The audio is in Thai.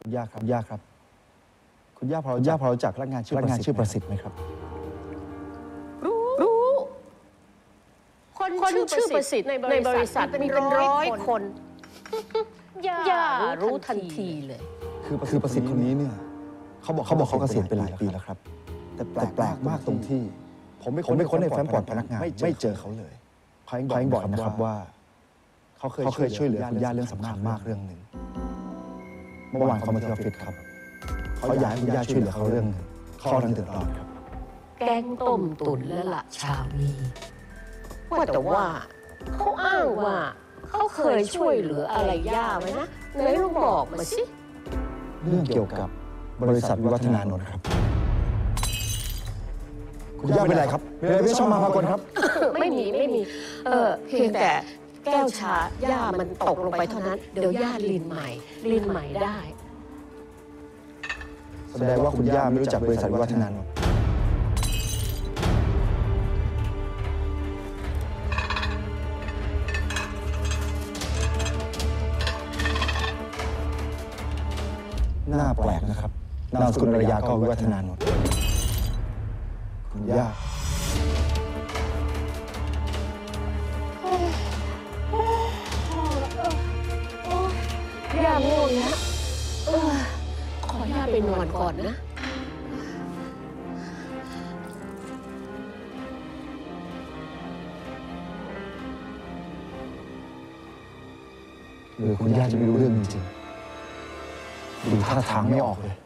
คุณย่าครับย่าครับ คุณย่าพอคุณย่าพอรู้จักพนักงานชื่อพนักงานชื่อประสิทธิ์ไหมครับ รู้คนชื่อประสิทธิ์ในบริษัทมีเป็นร้อยคน ย่ารู้ทันทีเลย คือคือประสิทธิ์คนนี้เนี่ยเขาบอกเขาบอกเขาเกษียณไปหลายปีแล้วครับ แต่แปลกแปลกมากตรงที่ผมไม่ผมไม่ค้นในแฟ้มปลอดพนักงานไม่เจอเขาเลยเขายังบอกนะครับว่าเขาเคยเขาเคยช่วยเหลือคุณย่าเรื่องสำคัญมากเรื่องหนึ่ง เมื่อวานเขามาที่ออฟฟิศครับ เขาอยากให้คุณย่าช่วยเหลือเขาเรื่องหนึ่งเขาทั้งเดือดร้อนครับ แกงต้มตุ๋นและละชามีว่าแต่ว่าเขาอ้างว่าเขาเคยช่วยเหลืออะไรย่าไหมนะไหนลองบอกมาสิ เรื่องเกี่ยวกับบริษัทวิวัฒนานนท์ครับ คุณย่าเป็นไรครับเป็นอะไรไม่ชอบมาพากลครับ ไม่มีไม่มี เออเพียงแต่ แก้วชาย่ามันตกลงไปเท่านั้น เดี๋ยวย่าลินใหม่ลินใหม่ได้ แสดงว่าคุณย่าไม่รู้จักบริษัทวิวัฒนานนท์น่าแปลกนะครับนามสกุลภรรยาก็วิวัฒนานนท์คุณย่า ย่าง่วงแล้วเออขอย่าไปนอนก่อนนะ หรือคุณย่าจะไม่รู้เรื่องจริงๆดูท่าทางไม่ออกเลย